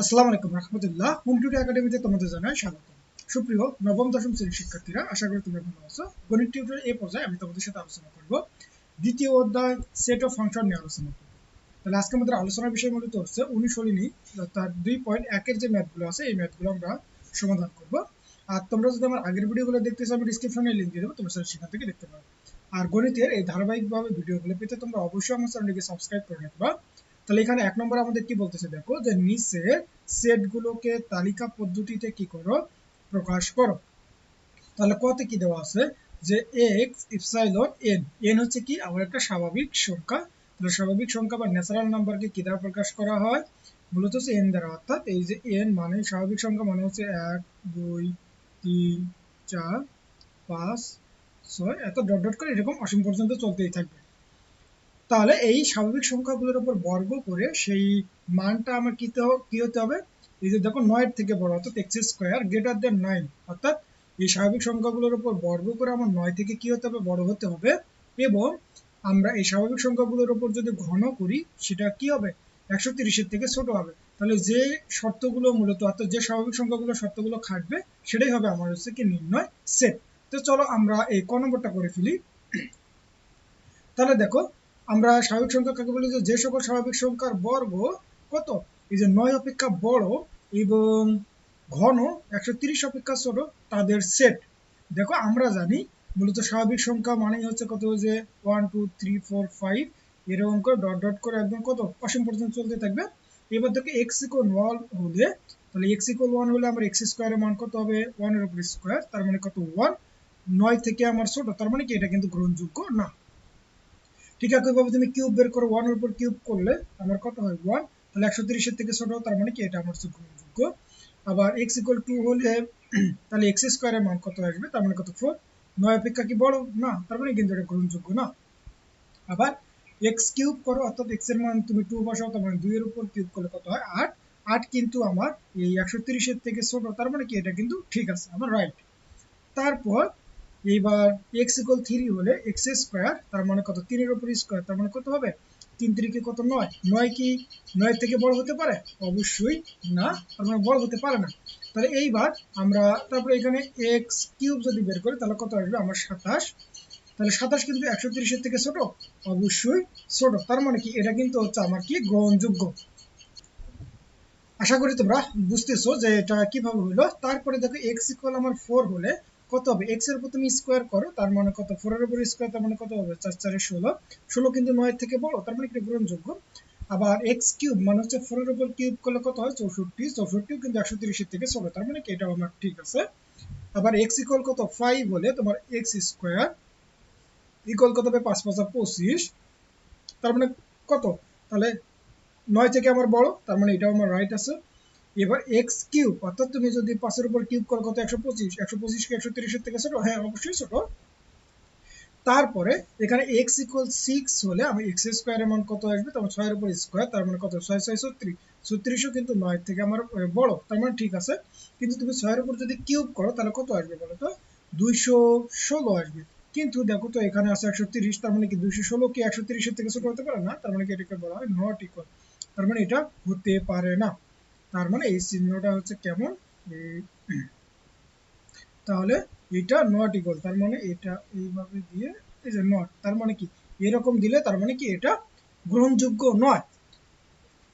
আসসালামু আলাইকুম রহমতুল্লাহ। Home today একাডেমিতে তোমাদের জানাই স্বাগত। সুপ্রিয় নবম, দশম শ্রেণির শিক্ষার্থীরা, আশা করি তোমরা ভালো আছো। গণিত টিউটোরিয়াল এই পর্যায়ে আমি তোমাদের সাথে আলোচনা করব। দ্বিতীয় অধ্যায় সেট অফ ফাংশন নিয়ে আলোচনা করব। তাহলে আজকে আমাদের আলোচনার বিষয় মূলত হচ্ছে অনুশীলনী তার দুই পয়েন্ট একের যে ম্যাথগুলো আছে, এই ম্যাথগুলো আমরা সমাধান করব। আর তোমরা যদি আমার আগের ভিডিওগুলো দেখতে চাও আমি ডিসক্রিপশনে লিঙ্ক দিয়ে দেবো, তোমরা সেখান থেকে দেখতে পারো। আর গণিতের এই ধারাবাহিকভাবে ভিডিওগুলো পেতে তোমরা অবশ্যই আমার চ্যানেলটিকে সাবস্ক্রাইব করে রাখবা। তাহলে এখানে এক নম্বর আমাদের কি বলতেছে দেখো যে নিচে সেটগুলোকে তালিকা পদ্ধতিতে কি করো? প্রকাশ করো। তাহলে কতে কি দেওয়া আছে? যে এক্স ইপসাইলন এন এন হচ্ছে কি? আমার একটা স্বাভাবিক সংখ্যা। তাহলে স্বাভাবিক সংখ্যা বা ন্যাচারাল নাম্বারকে কি দ্বারা প্রকাশ করা হয়? মূলত হচ্ছে এন দ্বারা। অর্থাৎ এই যে এন মানে স্বাভাবিক সংখ্যা মানে হচ্ছে এক, দুই, তিন, চার, পাঁচ, ছয়। এত ডট ডট করে এরকম অসীম পর্যন্ত চলতেই থাকবে। তাহলে এই স্বাভাবিক সংখ্যাগুলোর উপর বর্গ করে সেই মানটা আমার কি কি হতে হবে? এই যে দেখো নয়ের থেকে বড়, অর্থাৎ x square greater than nine অর্থাৎ এই স্বাভাবিক সংখ্যাগুলোর উপর বর্গ করে আমার নয় থেকে কি হতে হবে, বড় হতে হবে। এবং আমরা এই স্বাভাবিক সংখ্যাগুলোর উপর যদি ঘন করি, সেটা কি হবে? একশো তিরিশের থেকে ছোট হবে। তাহলে যে শর্তগুলো মূলত, অর্থাৎ যে স্বাভাবিক সংখ্যাগুলো শর্তগুলো খাটবে, সেটাই হবে আমার হচ্ছে কি নির্ণয় সেট তো চলো আমরা এই ক নম্বরটা করে ফেলি। তাহলে দেখো আমরা স্বাভাবিক সংখ্যা কাকে বলি? যে সকল স্বাভাবিক সংখ্যার বর্গ কত? এই যে নয় অপেক্ষা বড় এবং ঘন একশো তিরিশ অপেক্ষা ছোট, তাদের সেট দেখো, আমরা জানি মূলত স্বাভাবিক সংখ্যা মানেই হচ্ছে কত? যে one two three four five এরকম করে ডট ডট করে একদম কত? অসীম পর্যন্ত চলতে থাকবে। এবার দেখো এক্স ইকোয়াল ওয়ান হলে, তাহলে এক্স ইকোয়াল ওয়ান হলে আমার এক্স স্কোয়ারের মান কত হবে? ওয়ানের উপর স্কোয়ার তার মানে কত? ওয়ান নয় থেকে আমার ছোট, তার মানে কি? এটা কিন্তু গ্রহণযোগ্য না। ঠিক একইভাবে তুমি কিউব বের করো ওয়ানের উপর কিউব করলে আমার কত হয়? ওয়ান তাহলে একশো তিরিশের থেকে ছোট তার মানে কি? এটা আমার গ্রহণযোগ্য আবার এক্স ইকুয়াল টু হলে, তাহলে এক্স স্কোয়ারের মান কত আসবে? তার মানে কত? ফোর নয় অপেক্ষা কি বড়? না, তার মানে কিন্তু এটা গ্রহণযোগ্য না। আবার এক্স কিউব করো, অর্থাৎ এক্সের মান তুমি টু বসাও, তার মানে দুইয়ের উপর কিউব করলে কত হয়? আট। আট কিন্তু আমার এই একশো তিরিশের থেকে ছোট, তার মানে কি? এটা কিন্তু ঠিক আছে, আমার রাইট তারপর এইবার এক্স ইকুয়াল থ্রি হলে এক্স স্কোয়ার তার মানে কত? তিনের উপর স্কোয়ার তার মানে কত হবে? তিন তিরিকে কত? নয়। নয় কি? নয় থেকে বড় হতে পারে? অবশ্যই না, তার মানে বড় হতে পারে না। তাহলে এইবার আমরা, তারপরে এখানে এক্স কিউব যদি বের করি, তাহলে কত আসবে? আমার সাতাশ। তাহলে সাতাশ কিন্তু একশো তিরিশের থেকে ছোট? অবশ্যই ছোট। তার মানে কি? এটা কিন্তু হচ্ছে আমার কি? গ্রহণযোগ্য। আশা করি তোমরা বুঝতেছো যে এটা কীভাবে হলো। তারপরে দেখো এক্স ইকুয়াল আমার ফোর হলে কত হবে? এক্সের উপর তুমি স্কোয়ার করো, তার মানে কত? ফোর এর উপর স্কোয়ার তার মানে কত হবে? চার, চারে ষোলো। ষোলো কিন্তু নয় থেকে বড়, তার মানে এটা গ্রহণযোগ্য আবার এক্স কিউব মানে হচ্ছে ফোর এর উপর কিউব করলে কত হয়? চৌষট্টি। চৌষট্টিও কিন্তু একশো তিরিশের থেকে ছোট তার মানে কি? এটা আমার ঠিক আছে। আবার এক্স ইকুয়াল কত? ফাইভ হলে তোমার এক্স স্কোয়ার ইকুয়াল কত হবে? পাঁচ পাঁচা পঁচিশ। তার মানে কত? তাহলে নয় থেকে আমার বড়, তার মানে এটাও আমার রাইট আছে। এবার এক্স কিউব অর্থাৎ তুমি যদি পাঁচের উপর কিউব করো, কত? একশো পঁচিশ। একশো পঁচিশ কি একশো তিরিশের থেকে ছোট? হ্যাঁ অবশ্যই ছোট। তারপরে এখানে এক্স ইকুয়াল সিক্স হলে আমি এক্স স্কোয়ারের মান কত আসবে? তারপর ছয়ের উপর স্কোয়ার তার মানে কত? ছয় ছয়, ছত্রিশ। ছত্রিশও কিন্তু নয় থেকে আমার বড়। তার মানে ঠিক আছে। কিন্তু তুমি ছয়ের উপর যদি কিউব করো, তাহলে কত আসবে বলো তো? দুইশো ষোলো আসবে। কিন্তু দেখো তো এখানে আছে একশো তিরিশ, তার মানে কি দুইশো ষোলো কি একশো তিরিশের থেকে ছোট হতে পারে? না, তার মানে কি এটাকে বলা হয় নট ইকুয়াল তার মানে এটা হতে পারে না। তার মানে এই চিহ্নটা হচ্ছে কেমন? তাহলে এটা নট ইকুয়াল তার মানে এটা এইভাবে দিয়ে, এই যে নট তার মানে কি? এরকম দিলে তার মানে কি এটা গ্রহণযোগ্য নয়।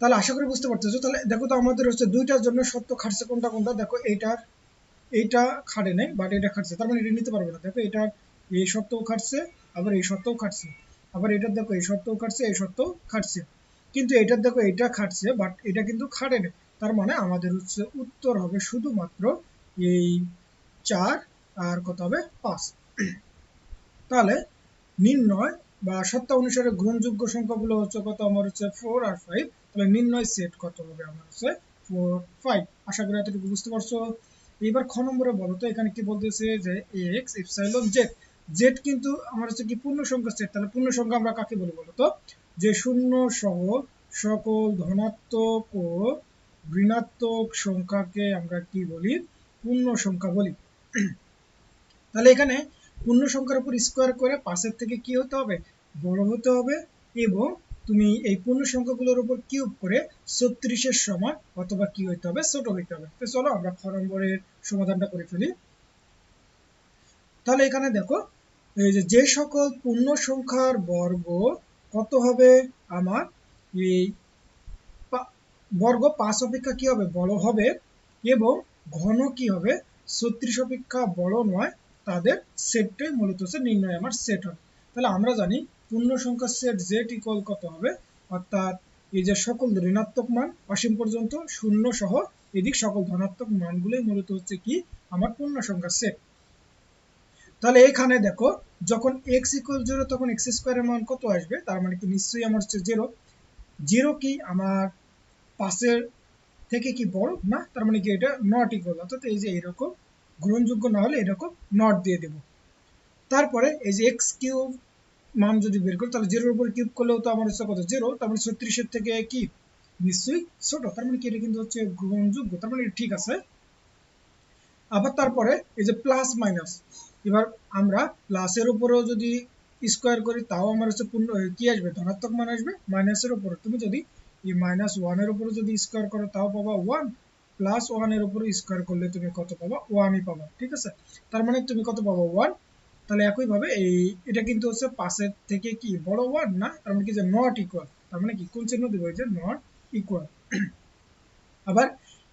তাহলে আশা করি বুঝতে পারতেছো। তাহলে দেখো তো আমাদের হচ্ছে দুইটার জন্য সত্য খাটছে কোনটা কোনটা। দেখো এইটার, এইটা খাটে নাই বাট এটা খাটছে। তার মানে এটা নিতে পারবে না। দেখো এটার এই সত্যও খাটছে, আবার এই সত্যও খাটছে। আবার এটার দেখো এই সত্যও খাটছে, এই সত্যও খাটছে। কিন্তু এটার দেখো এটা খাটছে বাট এটা কিন্তু খাটে নেই। তার মানে আমাদের হচ্ছে উত্তর হবে শুধুমাত্র এই চার আর কত হবে? পাঁচ। তাহলে নির্ণয় বা সত্তা অনুসারে গ্রহণযোগ্য সংখ্যাগুলো হচ্ছে কত? আমার হচ্ছে ফোর আর ফাইভ তাহলে নির্ণয় সেট কত হবে? আমার হচ্ছে ফোর ফাইভ আশা করি এতটুকু বুঝতে পারছ? এবার খ নম্বরে বলো তো, এখানে কি বলতেছে যে এক্স ইপসাইলন জেড জেড কিন্তু আমার হচ্ছে কি পূর্ণ সংখ্যা সেট তাহলে পূর্ণ সংখ্যা আমরা কাকে বলি বলো তো? যে শূন্য সহ সকল ধনাত্মক ও ঋণাত্মক সংখ্যাকে আমরা কি বলি? পূর্ণ সংখ্যা বলি। তাহলে এখানে পূর্ণ সংখ্যার উপর স্কোয়ার করে পাশের থেকে কি হতে হবে? বড় হতে হবে এবং তুমি এই পূর্ণ সংখ্যাগুলোর উপর কিউব করে ছত্রিশের সমান অথবা কি হইতে হবে? ছোট হইতে হবে। তো চলো আমরা খ নম্বরের সমাধানটা করে ফেলি। তাহলে এখানে দেখো, এই যে যে সকল পূর্ণ সংখ্যার বর্গ কত হবে? আমার এই বর্গ পাঁচ অপেক্ষা কি হবে? বড় হবে এবং ঘন কি হবে? ছত্রিশ অপেক্ষা বড় নয়, তাদের সেটটাই মূলত হচ্ছে নির্ণয় আমার সেট হবে। তাহলে আমরা জানি পূর্ণ সংখ্যার সেট জেড ইকুয়াল কত হবে? অর্থাৎ এই যে সকল ঋণাত্মক মান অসীম পর্যন্ত শূন্য সহ এদিক সকল ধনাত্মক মানগুলোই মূলত হচ্ছে কি? আমার পূর্ণ সংখ্যার সেট তাহলে এখানে দেখো, যখন এক্স ইকুয়াল জিরো তখন এক্স স্কোয়ারের মান কত আসবে? তার মানে কি নিশ্চয়ই আমার হচ্ছে জিরো জিরো কি? আমার পাশের থেকে কি বড়? না, তার মানে কি এটা নট ইকুয়াল অর্থাৎ এই যে এরকম, গ্রহণযোগ্য না হলে এরকম নট দিয়ে দেব। তারপরে এই যে এক্স কিউব মান যদি বের করি, তাহলে জিরোর উপর কিউব করলেও তো আমার হচ্ছে কত? জিরো তার মানে ছত্রিশের থেকে কি? নিশ্চয়ই ছোট, তার মানে কি এটা কিন্তু হচ্ছে গ্রহণযোগ্য, তার মানে ঠিক আছে। আবার তারপরে এই যে প্লাস মাইনাস এবার আমরা প্লাসের উপরেও যদি স্কোয়ার করি, তাও আমার হচ্ছে পূর্ণ, কি আসবে? ধনাত্মক মান আসবে মাইনাসের উপরে। তুমি যদি এই মাইনাস ওয়ানের উপরে যদি স্কোয়ার করো, তাও পাবা ওয়ান প্লাস ওয়ানের উপরে স্কোয়ার করলে তুমি কত পাবা? ওয়ানই পাবা, ঠিক আছে? তার মানে তুমি কত পাবা? ওয়ান তাহলে একইভাবে এই, এটা কিন্তু হচ্ছে পাশের থেকে কি? বড় ওয়ান না? তার মানে কি যে নট ইকুয়াল তার মানে কি? কোন চিহ্ন দেবো যে নট ইকুয়াল আবার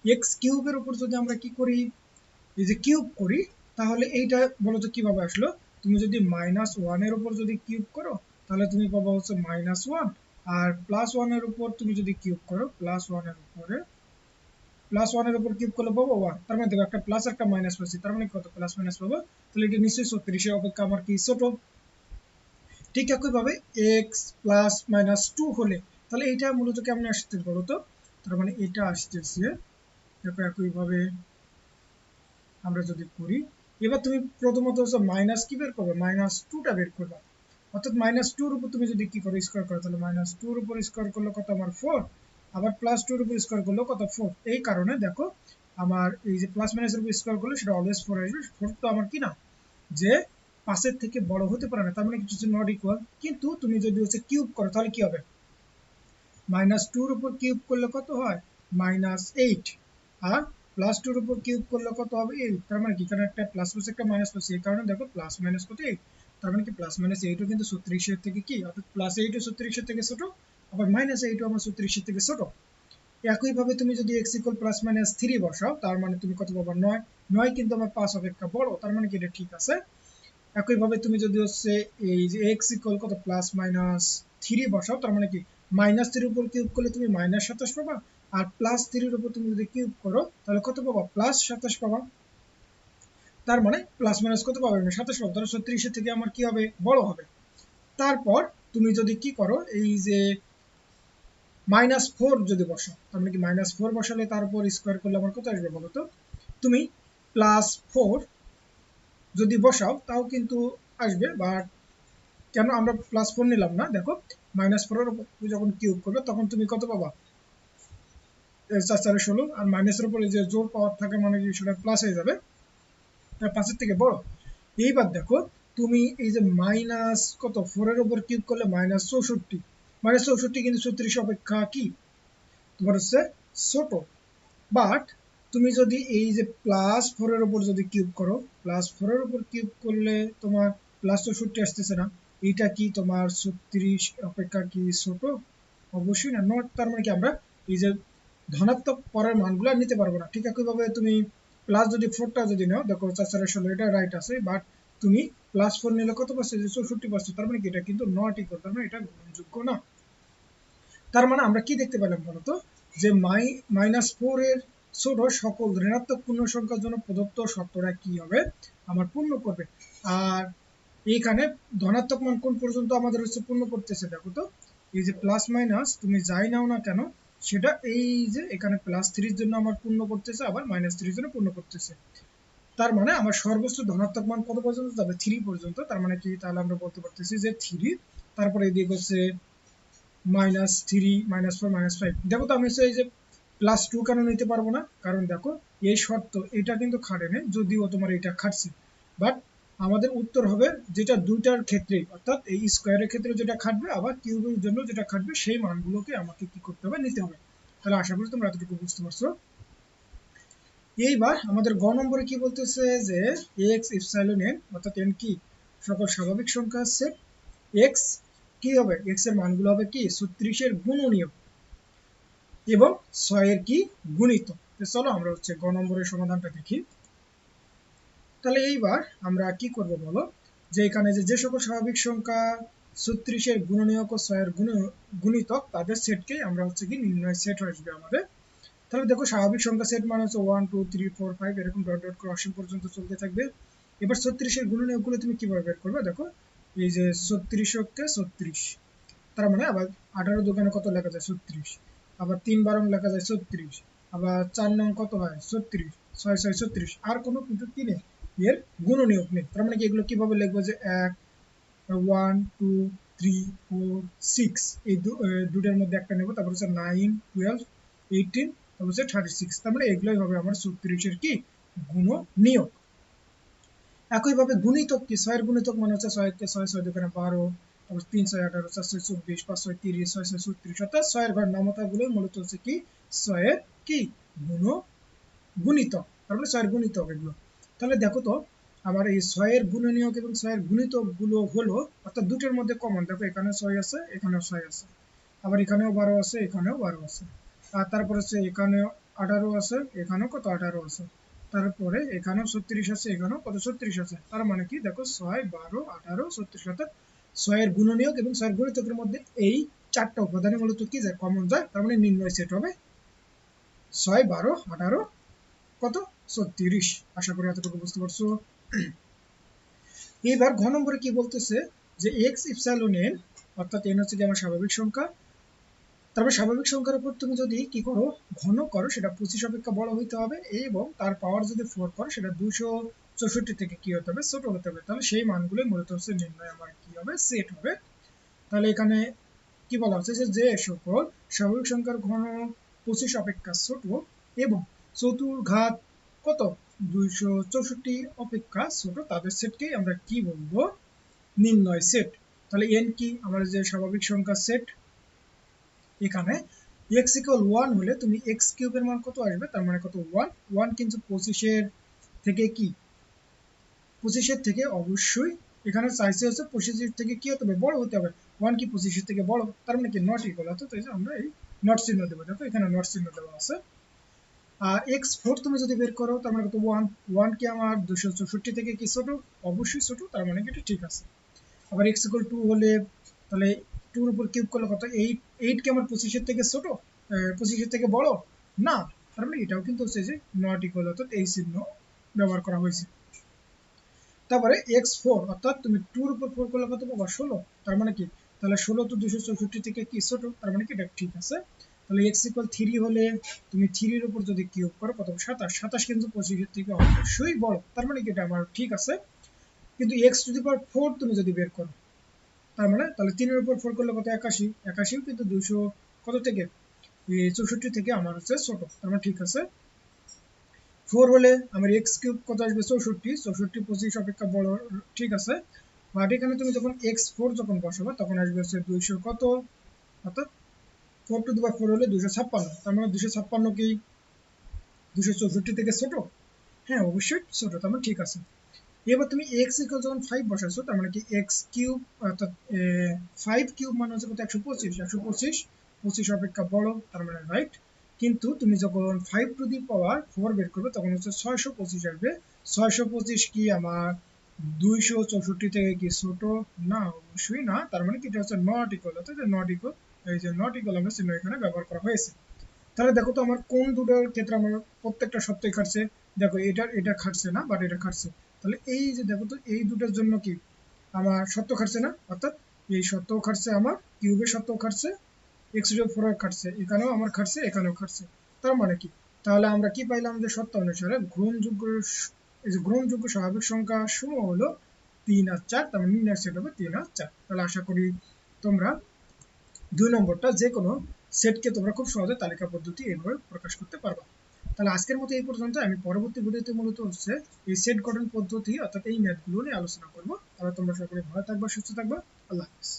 এক্স কিউবের উপর যদি আমরা কি করি? এই যে কিউব করি, তাহলে এইটা বলতো কীভাবে আসলো? তুমি যদি মাইনাস ওয়ানের উপর যদি কিউব করো, তাহলে তুমি পাবো হচ্ছে মাইনাস ওয়ান আর প্লাস ওয়ানের উপর তুমি যদি কিউব করো প্লাস ওয়ানের উপরে প্লাস ওয়ানের উপর কিউব করলে পাবো ওয়ান তার মানে দেখো একটা প্লাস একটা মাইনাস পাচ্ছি। তার মানে কত? প্লাস মাইনাস পাবো। তাহলে এটা নিশ্চয়ই ছত্রিশের অপেক্ষা আমার কি? ছোট। ঠিক একইভাবে এক্স প্লাস মাইনাস টু হলে, তাহলে এটা মূলত কেমন আসতে বলো তো? তার মানে এটা আসতেছে। দেখো একইভাবে আমরা যদি করি, এবার তুমি প্রথমত হচ্ছে মাইনাস কি বের করবে? মাইনাস টুটা বের করবে। অর্থাৎ মাইনাস টুর উপর তুমি যদি কি করো স্কোয়ার করো, তাহলে মাইনাস টুর উপর স্কোয়ার করলে কত আমার ফোর আবার প্লাস টুর উপর স্কোয়ার করলে কত ফোর এই কারণে দেখো, আমার এই যে প্লাস মাইনাসের উপর স্কোয়ার করল সেটা অলওয়েজ ফোর আসবে। ফোর তো আমার কি না? যে পাশের থেকে বড় হতে পারে না, তার মানে কিছু নট ইকুয়াল কিন্তু তুমি যদি হচ্ছে কিউব করো, তাহলে কি হবে? মাইনাস টুর উপর কিউব করলে কত হয়? মাইনাস এইট আর প্লাস টুর উপর কিউব করলে কত হবে? এইট তার মানে কি? কারণ একটা প্লাস প্লাস একটা মাইনাস প্লাস এই কারণে দেখো প্লাস মাইনাস কত? এইট তার মানে কি প্লাস মাইনাস এইটও কিন্তু ছত্রিশের থেকে কি, অর্থাৎ প্লাস এইটও ছত্রিশের থেকে ছোট, আবার মাইনাস এইটও আমার ছত্রিশের থেকে ছোট। একইভাবে তুমি যদি x equal plus minus three বসাও, তার মানে তুমি কত পাবা? নয়। নয় কিন্তু আমার পাঁচ অপেক্ষা বড়, তার মানে কি এটা ঠিক আছে? একইভাবে তুমি যদি হচ্ছে এই যে এক্স ইকুয়াল কত প্লাস মাইনাস থ্রি বসাও, তার মানে কি মাইনাস থ্রির উপর কিউব করলে তুমি মাইনাস সাতাশ পাবা, আর প্লাস থ্রির উপর তুমি যদি কিউব করো, তাহলে কত পাবা? প্লাস সাতাশ পাবা। তার মানে প্লাস মাইনাস কত পাবে? সাতাশ পাবো। ধরো ছত্রিশের থেকে আমার কি হবে? বড় হবে। তারপর তুমি যদি কি করো, এই যে মাইনাস ফোর যদি বসো তার মানে কি মাইনাস ফোর বসালে তারপর স্কোয়ার করলে আমার কত আসবে বলো তো তুমি প্লাস ফোর যদি বসাও, তাও কিন্তু আসবে। বাট কেন? আমরা প্লাস ফোর নিলাম না। দেখো মাইনাস ফোরের উপর যখন কিউব করবে, তখন তুমি কত পাবা? চার, চারে ষোলো। আর মাইনাসের উপরে যে জোর পাওয়ার থাকে মানে কি, সেটা প্লাস হয়ে যাবে। পাঁচের থেকে বড় এইবার দেখো, তুমি এই যে মাইনাস কত? ফোরের উপর কিউব করলে মাইনাস চৌষট্টি। মাইনাস চৌষট্টি কিন্তু ছত্রিশ অপেক্ষা কি? তোমার হচ্ছে ছোট। বাট তুমি যদি এই যে প্লাস ফোরের উপর যদি কিউব করো প্লাস ফোরের উপর কিউব করলে তোমার প্লাস চৌষট্টি আসতেছে না। এটা কি তোমার ছত্রিশ অপেক্ষা কি ছোট? অবশ্যই না। নট তার মানে কি আমরা এই যে ধনাত্মক পরের মানগুলো নিতে পারব না। ঠিক একইভাবে তুমি প্লাস যদি ফোরটা যদি নাও, দেখো চার চারের ষোলো এটা রাইট আছে বাট তুমি প্লাস ফোর নিলে কত পার্সেন্ট চৌষট্টি পার্সেন্ট তার মানে কি? এটা কিন্তু নট ইকুয়াল তার মানে এটা গ্রহণযোগ্য না। তার মানে আমরা কি দেখতে পেলাম বলতো? যে মাই মাইনাস ফোর এর ছোট সকল ঋণাত্মক পূর্ণ সংখ্যার জন্য প্রদত্ত শর্তটা কি হবে? আমার পূর্ণ করবে। আর এইখানে ধনাত্মক মান কোন পর্যন্ত আমাদের হচ্ছে পূর্ণ করতেছে দেখো তো? এই যে প্লাস মাইনাস তুমি যাই নাও না কেন সেটা এই যে এখানে প্লাস থ্রির জন্য আমার পূর্ণ করতেছে, আবার মাইনাস থ্রির জন্য পূর্ণ করতেছে। তার মানে আমার সর্বোচ্চ ধনাত্মক মান কত পর্যন্ত? যাবে থ্রি পর্যন্ত। তার মানে কি? তাহলে আমরা বলতে পারতেছি যে থ্রি তারপরে এদিকে হচ্ছে minus three minus four minus five দেখো তো আমি এই যে প্লাস টু কেন নিতে পারব না? কারণ দেখো, এই শর্ত, এটা কিন্তু খাটে নেই, যদিও তোমার এটা খাটছে। বাট আমাদের উত্তর হবে যেটা দুইটার ক্ষেত্রে অর্থাৎ এই স্কোয়ারের ক্ষেত্রে যেটা খাটবে, আবার কিউবের জন্য যেটা খাটবে, সেই মানগুলোকে আমাকে কি করতে হবে, নিতে হবে। তাহলে আশা করি তোমরা এতটুকু বুঝতে পারছ। এইবার আমাদের গ নম্বরে কি বলতেছে যে এক্স ইপসাইলন এন অর্থাৎ এন কি? সকল স্বাভাবিক সংখ্যা আছে। এক্স কি হবে? এক্সের মানগুলো হবে কি? ছত্রিশের গুণনীয়। এবং ছয়ের কি? গুণিত। চলো আমরা হচ্ছে গ নম্বরের সমাধানটা দেখি। তাহলে এইবার আমরা কি করব বলো? যে এখানে যে যে সকল স্বাভাবিক সংখ্যা ছত্রিশের গুণনীয়ক ও ছয়ের গুণ গুণিতক, তাদের সেটকে আমরা হচ্ছে কি নির্ণয় সেট হয়ে আসবে আমাদের। তাহলে দেখো স্বাভাবিক সংখ্যা সেট মানে হচ্ছে one two three four five এরকম ডট ডট করে অসীম পর্যন্ত চলতে থাকবে। এবার ছত্রিশের গুণনীয়কগুলো তুমি কীভাবে বের করবে দেখো? এই যে ছত্রিশকে ছত্রিশ, তার মানে আবার আঠারো দোকানে কত লেখা যায়? ছত্রিশ। আবার তিন বারং লেখা যায় ছত্রিশ। আবার চার নং কত হয়? ছত্রিশ। ছয় ছয়, ছত্রিশ। আর কোনো কিন্তু কি নেই এর গুণনীয়ক নেই। তার মানে কি এগুলো কীভাবে লিখব যে এক one two three four six এই দুটার মধ্যে একটা নেব, তারপর হচ্ছে নাইন টুয়েলভ এইটিন তারপর হচ্ছে থার্টি সিক্স তার মানে এগুলোই হবে আমার ছত্রিশের কি? গুণনীয়ক। একইভাবে গুণিতক কি? ছয়ের গুণিতক মানে হচ্ছে ছয়কে ছয় ছয় দোকানে বারো, তারপর তিন, ছয়, আঠারো, চার, ছয়, চব্বিশ, পাঁচ, ছয়, তিরিশ, ছয় ছয়, ছত্রিশ। অর্থাৎ ছয়ের ঘর নামতা গুলো মূলত হচ্ছে কি? ছয়ের কি? গুণ, গুণিতক। তার মানে ছয়ের গুণিতক এগুলো। তাহলে দেখো তো, আমার এই ছয়ের গুণনীয়ক এবং ছয়ের গুণিতকগুলো হলো, অর্থাৎ দুটোর মধ্যে কমন দেখো এখানে ছয় আছে, এখানেও ছয় আছে। আবার এখানেও বারো আছে, এখানেও বারো আছে। আর তারপর হচ্ছে এখানেও আঠারো আছে, এখানেও কত আঠারো আছে? তারপরে এখানেও ছত্রিশ আছে, এখানেও কত ছত্রিশ আছে? তার মানে কি? দেখো ছয়, বারো, আঠারো, ছত্রিশ, অর্থাৎ ছয়ের গুণনীয়ক এবং ছয়ের গুণিতকের মধ্যে এই চারটা উপাদানে মূলত কি যায়? কমন যায়, তার মানে নির্ণয় সেট হবে। ছয়, বারো, আঠারো কত? ছত্রিশ আশা করি এতটুকু বুঝতে পারছ। এবার ঘ নম্বরে কি বলতেছে যে এক্স ইপসাইলন এন অর্থাৎ এন হচ্ছে কি আমার স্বাভাবিক সংখ্যা। তারপর স্বাভাবিক সংখ্যার উপর তুমি যদি কি করো, ঘন করো, সেটা পঁচিশ অপেক্ষা বড় হইতে হবে এবং তার পাওয়ার যদি ফোর করো, সেটা দুশো চৌষট্টি থেকে কি হতে হবে? ছোট হতে হবে। তাহলে সেই মানগুলো মূলত হচ্ছে নির্ণয় আমার কি হবে? সেট হবে। তাহলে এখানে কি বলা হচ্ছে যে যে সকল স্বাভাবিক সংখ্যার ঘন পঁচিশ অপেক্ষা ছোট এবং চতুর্ঘাত কত? দুইশো চৌষট্টি অপেক্ষা ছোট, তাদের সেটকেই আমরা কি বলব? নির্ণয় সেট। তাহলে এন কি? আমাদের যে স্বাভাবিক সংখ্যা সেট এখানে এক্স ইকুয়াল ওয়ান হলে তুমি এক্স কিউবের মান কত আসবে? তার মানে কত? ওয়ান ওয়ান কিন্তু পঁচিশের থেকে কি? পঁচিশের থেকে অবশ্যই। এখানে চাইছে হচ্ছে পঁচিশের থেকে কি হতে হবে? বড় হতে হবে। ওয়ান কি পঁচিশের থেকে বড়? তার মানে কি? নট ইকুয়াল অর্থাৎ আমরা এই নট চিহ্ন দেবো। দেখো এখানে নট চিহ্ন দেওয়া আছে। এক্স ফোর তুমি যদি বের করো, তার মানে ওয়ান ওয়ান কি আমার দুশো চৌষট্টি থেকে কি ছোট? অবশ্যই ছোট, তার মানে কি এটা ঠিক আছে। আবার এক্স ইকুয়াল টু হলে, তাহলে টুর উপর কিউব করলে কত? এইট এইট কি আমার পঁচিশের থেকে ছোট? পঁচিশের থেকে বড়? না, তার মানে এটাও কিন্তু হচ্ছে যে নট ইকুয়াল অর্থাৎ এই চিহ্ন ব্যবহার করা হয়েছে। তারপরে এক্স ফোর অর্থাৎ তুমি টুর উপর ফোর করলে কত পাবা? ষোলো। তার মানে কি? তাহলে ষোলো তো দুশো চৌষট্টি থেকে কি ছোট? তার মানে কি এটা ঠিক আছে। তাহলে এক্স ইকুয়াল থ্রি হলে তুমি থ্রির উপর যদি কিউব করো কত সাতাশ। সাতাশ কিন্তু পঁচিশের থেকে অবশ্যই বড়। তার মানে কি এটা আমার ঠিক আছে? কিন্তু x to the power four তুমি যদি বের করো, তার মানে তাহলে তিনের উপর ফোর করলে কত? একাশি। একাশিও কিন্তু দুশো কত থেকে? চৌষট্টি থেকে আমার হচ্ছে ছোট। তার মানে ঠিক আছে? ফোর হলে আমার এক্স কিউব কত আসবে? চৌষট্টি। চৌষট্টি, পঁচিশ অপেক্ষা বড়, ঠিক আছে? বাট এখানে তুমি যখন এক্স ফোর যখন বসাবে, তখন আসবে হচ্ছে দুইশো কত? অর্থাৎ ফোর টু দুবার ফোর হলে দুশো ছাপ্পান্ন। তার মানে দুশো ছাপ্পান্ন কি দুশো চৌষট্টি থেকে ছোট? হ্যাঁ অবশ্যই ছোট, তার মানে ঠিক আছে। এবার তুমি এক্স ইকুয়াল যখন ফাইভ বসাইছো, তার মানে কি এক্স কিউব অর্থাৎ ফাইভ কিউব মানে হচ্ছে কত? একশো পঁচিশ। একশো পঁচিশ পঁচিশ অপেক্ষা বড়, তার মানে রাইট কিন্তু তুমি যখন five to the power four বের করবে, তখন হচ্ছে ছয়শো পঁচিশ আসবে। ছয়শো পঁচিশ কি আমার দুইশো চৌষট্টি থেকে কি ছোট? না, অবশ্যই না। তার মানে কি এটা হচ্ছে নট ইকুয়াল অর্থাৎ নট ইকুয়াল এই যে নট ইকুয়াল আমরা চিহ্ন এখানে ব্যবহার করা হয়েছে। তাহলে দেখো তো আমার কোন দুটোর ক্ষেত্রে আমার প্রত্যেকটা সত্যই খাটছে। দেখো এটার এটা খাটছে না বাট এটা খাটছে। তাহলে এই যে দেখো তো এই দুটোর জন্য কি আমার সত্য খাটছে না? অর্থাৎ এই সত্য খাটছে আমার, কিউবের সত্য খাটছে এক্স জিরো ফোর খাটছে, এখানেও আমার খাটছে, এখানেও খাটছে। তার মানে কি? তাহলে আমরা কি পাইলাম যে সত্য অনুসারে গ্রহণযোগ্য, এই যে গ্রহণযোগ্য স্বাভাবিক সংখ্যা সমূহ হলো তিন আর চার, তার মানে নির্ণয় সেট হবে তিন আর চার। তাহলে আশা করি তোমরা দুই নম্বরটা যে কোনো সেটকে তোমরা খুব সহজে তালিকা পদ্ধতি এইভাবে প্রকাশ করতে পারবা। তাহলে আজকের মতো এই পর্যন্ত। আমি পরবর্তী ভিডিওতে মূলত হচ্ছে এই সেট গঠন পদ্ধতি অর্থাৎ এই ম্যাথগুলো নিয়ে আলোচনা করব। তাহলে তোমরা সকলে ভালো থাকবা, সুস্থ থাকবা। আল্লাহ হাফিজ।